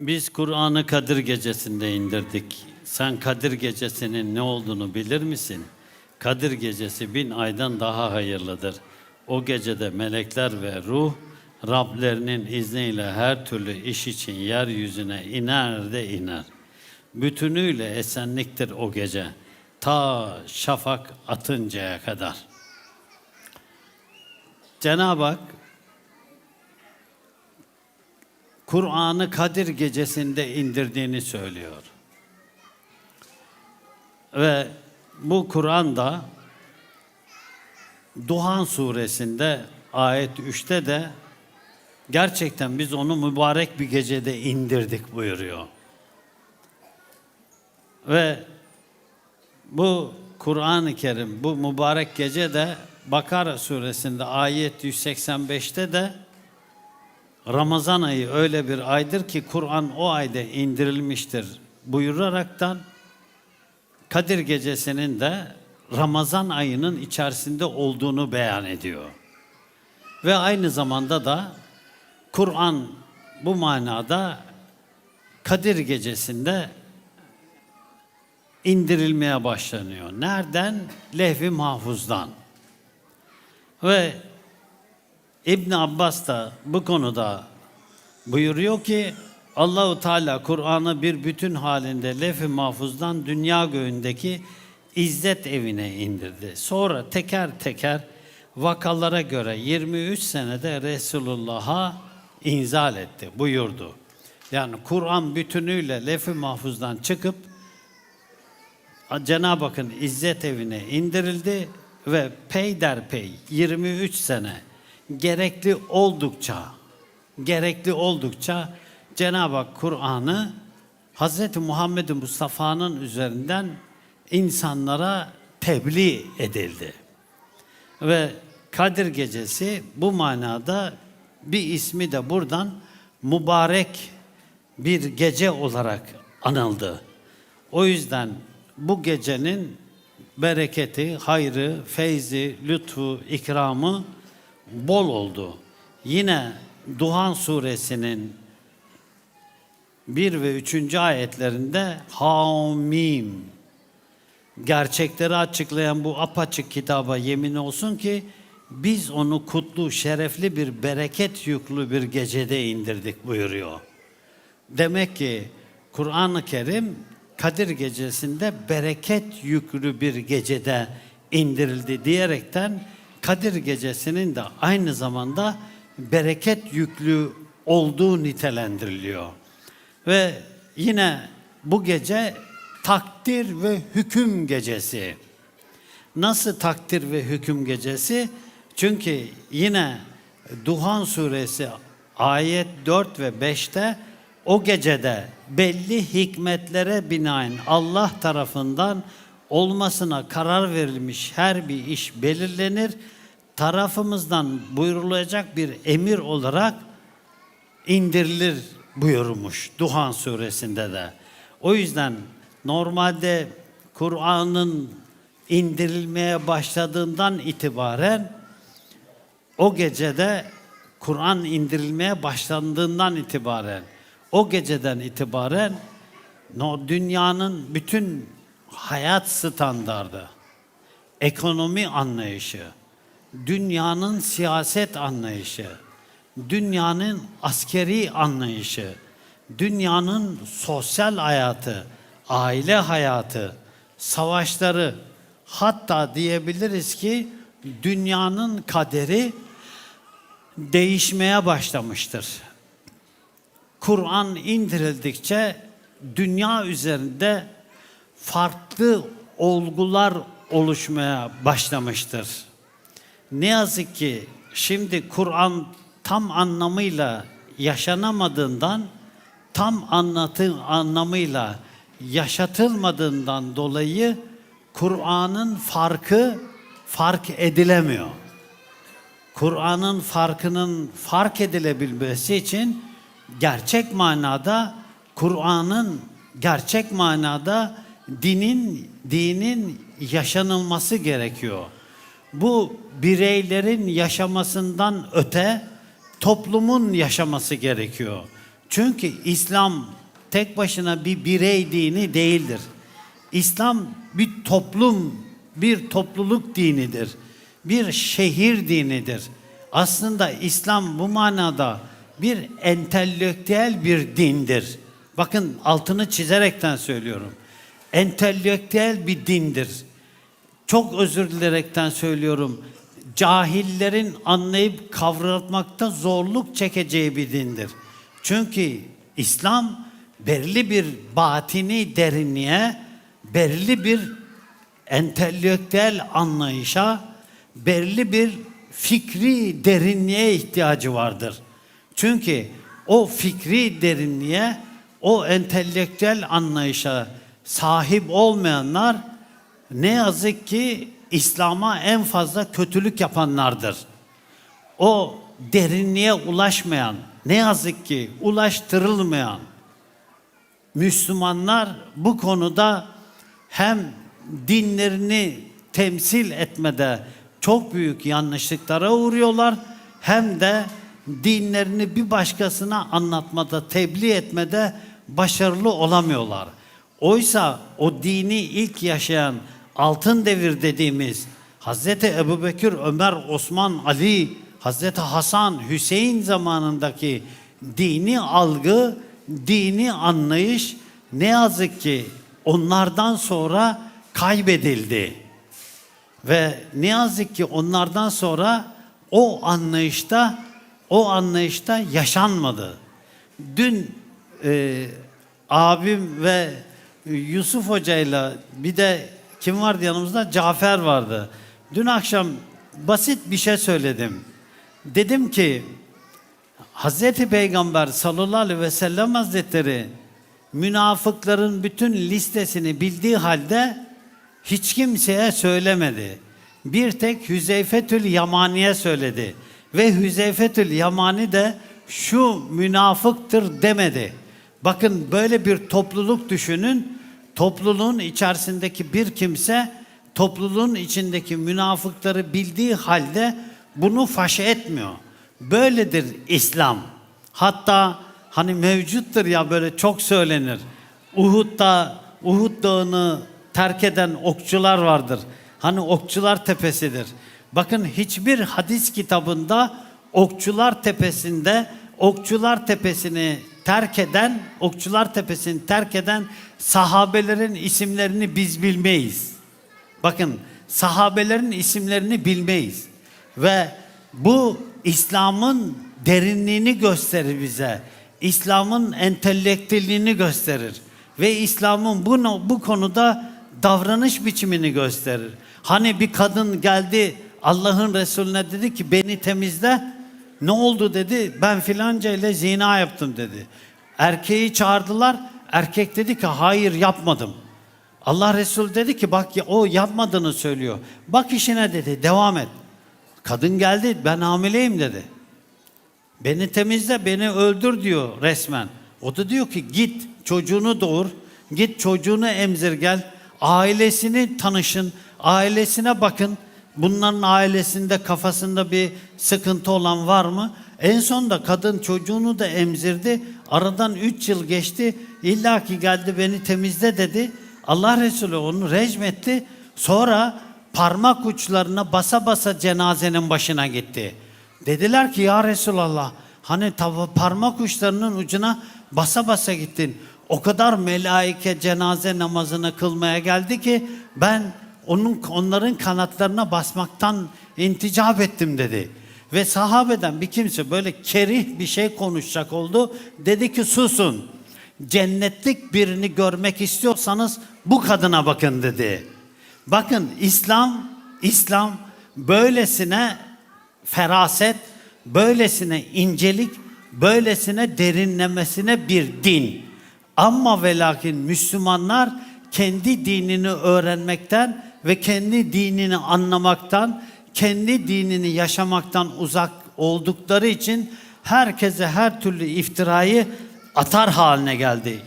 Biz Kur'an'ı Kadir Gecesi'nde indirdik. Sen Kadir Gecesi'nin ne olduğunu bilir misin? Kadir Gecesi bin aydan daha hayırlıdır. O gecede melekler ve ruh Rablerinin izniyle her türlü iş için yeryüzüne iner de iner. Bütünüyle esenliktir o gece. Ta şafak atıncaya kadar. Cenab-ı Hak Kur'an'ı Kadir gecesinde indirdiğini söylüyor. Ve bu Kur'an'da Duhan suresinde ayet 3'te de gerçekten biz onu mübarek bir gecede indirdik buyuruyor. Ve bu Kur'an-ı Kerim bu mübarek gece de Bakara suresinde ayet 185'te de Ramazan ayı öyle bir aydır ki Kur'an o ayda indirilmiştir buyuraraktan Kadir gecesinin de Ramazan ayının içerisinde olduğunu beyan ediyor. Ve aynı zamanda da Kur'an bu manada Kadir gecesinde indirilmeye başlanıyor. Nereden? Lehvi mahfuzdan. Ve İbn Abbas da bu konuda buyuruyor ki Allahu Teala Kur'an'ı bir bütün halinde lef-i mahfuzdan dünya göğündeki İzzet evine indirdi. Sonra teker teker vakalara göre 23 senede Resulullah'a inzal etti, buyurdu. Yani Kur'an bütünüyle lef-i mahfuzdan çıkıp Cenab-ı Hakk'ın İzzet evine indirildi ve peyderpey 23 sene gerekli oldukça gerekli oldukça Cenab-ı Hak Kur'an'ı Hz. Muhammed Mustafa'nın üzerinden insanlara tebliğ edildi. Ve Kadir Gecesi bu manada bir ismi de buradan mübarek bir gece olarak anıldı. O yüzden bu gecenin bereketi, hayrı, feyzi, lütfu, ikramı bol oldu. Yine Duhan suresinin 1 ve 3. ayetlerinde Hamim gerçekleri açıklayan bu apaçık kitaba yemin olsun ki biz onu kutlu, şerefli bir bereket yüklü bir gecede indirdik buyuruyor. Demek ki Kur'an-ı Kerim Kadir gecesinde bereket yüklü bir gecede indirildi diyerekten Kadir gecesinin de aynı zamanda bereket yüklü olduğu nitelendiriliyor. Ve yine bu gece takdir ve hüküm gecesi. Nasıl takdir ve hüküm gecesi? Çünkü yine Duhan suresi ayet 4 ve 5'te o gecede belli hikmetlere binaen Allah tarafından olmasına karar verilmiş her bir iş belirlenir. Tarafımızdan buyurulacak bir emir olarak indirilir buyurmuş Duhan suresinde de. O yüzden normalde Kur'an'ın indirilmeye başladığından itibaren o gecede Kur'an indirilmeye başlandığından itibaren o geceden itibaren dünyanın bütün hayat standardı, ekonomi anlayışı, dünyanın siyaset anlayışı, dünyanın askeri anlayışı, dünyanın sosyal hayatı, aile hayatı, savaşları, hatta diyebiliriz ki dünyanın kaderi değişmeye başlamıştır. Kur'an indirildikçe dünya üzerinde farklı olgular oluşmaya başlamıştır. Ne yazık ki şimdi Kur'an tam anlamıyla yaşanamadığından, tam anlatı anlamıyla yaşatılmadığından dolayı Kur'an'ın farkı fark edilemiyor. Kur'an'ın farkının fark edilebilmesi için gerçek manada Kur'an'ın gerçek manada dinin dinin yaşanılması gerekiyor. Bu bireylerin yaşamasından öte toplumun yaşaması gerekiyor. Çünkü İslam tek başına bir birey dini değildir. İslam bir toplum, bir topluluk dinidir. Bir şehir dinidir. Aslında İslam bu manada bir entelektüel bir dindir. Bakın altını çizerekten söylüyorum. Entelektüel bir dindir. Çok özür dilerekten söylüyorum. Cahillerin anlayıp kavratmakta zorluk çekeceği bir dindir. Çünkü İslam belli bir batini derinliğe, belli bir entelektüel anlayışa, belli bir fikri derinliğe ihtiyacı vardır. Çünkü o fikri derinliğe, o entelektüel anlayışa sahip olmayanlar ne yazık ki İslam'a en fazla kötülük yapanlardır. O derinliğe ulaşmayan, ne yazık ki ulaştırılmayan Müslümanlar bu konuda hem dinlerini temsil etmede çok büyük yanlışlıklara uğruyorlar hem de dinlerini bir başkasına anlatmada, tebliğ etmede başarılı olamıyorlar. Oysa o dini ilk yaşayan altın devir dediğimiz Hazreti Ebubekir, Ömer, Osman, Ali, Hazreti Hasan, Hüseyin zamanındaki dini algı, dini anlayış ne yazık ki onlardan sonra kaybedildi. Ve ne yazık ki onlardan sonra o anlayışta o anlayışta yaşanmadı. Dün e, abim ve Yusuf Hoca'yla bir de kim vardı yanımızda? Cafer vardı. Dün akşam basit bir şey söyledim. Dedim ki Hazreti Peygamber sallallahu aleyhi ve sellem Hazretleri münafıkların bütün listesini bildiği halde hiç kimseye söylemedi. Bir tek Hüzeyfetül Yamani'ye söyledi. Ve Hüzeyfetül Yamani de şu münafıktır demedi. Bakın böyle bir topluluk düşünün. Topluluğun içerisindeki bir kimse topluluğun içindeki münafıkları bildiği halde bunu faş etmiyor. Böyledir İslam. Hatta hani mevcuttur ya böyle çok söylenir. Uhud'da Uhud Dağı'nı terk eden okçular vardır. Hani okçular tepesidir. Bakın hiçbir hadis kitabında okçular tepesinde okçular tepesini terk eden, okçular tepesini terk eden sahabelerin isimlerini biz bilmeyiz. Bakın sahabelerin isimlerini bilmeyiz. Ve bu İslam'ın derinliğini gösterir bize. İslam'ın entelektüelliğini gösterir. Ve İslam'ın bu, bu konuda davranış biçimini gösterir. Hani bir kadın geldi Allah'ın Resulüne dedi ki beni temizle. Ne oldu dedi. Ben filanca ile zina yaptım dedi. Erkeği çağırdılar. Erkek dedi ki hayır yapmadım. Allah Resulü dedi ki bak ya, o yapmadığını söylüyor. Bak işine dedi devam et. Kadın geldi ben hamileyim dedi. Beni temizle beni öldür diyor resmen. O da diyor ki git çocuğunu doğur. Git çocuğunu emzir gel. Ailesini tanışın. Ailesine bakın. Bunların ailesinde kafasında bir sıkıntı olan var mı? En sonunda kadın çocuğunu da emzirdi. Aradan üç yıl geçti. İlla ki geldi beni temizle dedi. Allah Resulü onu rejmetti. Sonra parmak uçlarına basa basa cenazenin başına gitti. Dediler ki ya Resulallah hani parmak uçlarının ucuna basa basa gittin. O kadar melaike cenaze namazını kılmaya geldi ki ben onun onların kanatlarına basmaktan inticap ettim dedi. Ve sahabeden bir kimse böyle kerih bir şey konuşacak oldu. Dedi ki susun. Cennetlik birini görmek istiyorsanız bu kadına bakın dedi. Bakın İslam İslam böylesine feraset, böylesine incelik, böylesine derinlemesine bir din. Ama ve lakin Müslümanlar kendi dinini öğrenmekten ve kendi dinini anlamaktan, kendi dinini yaşamaktan uzak oldukları için herkese her türlü iftirayı atar haline geldi.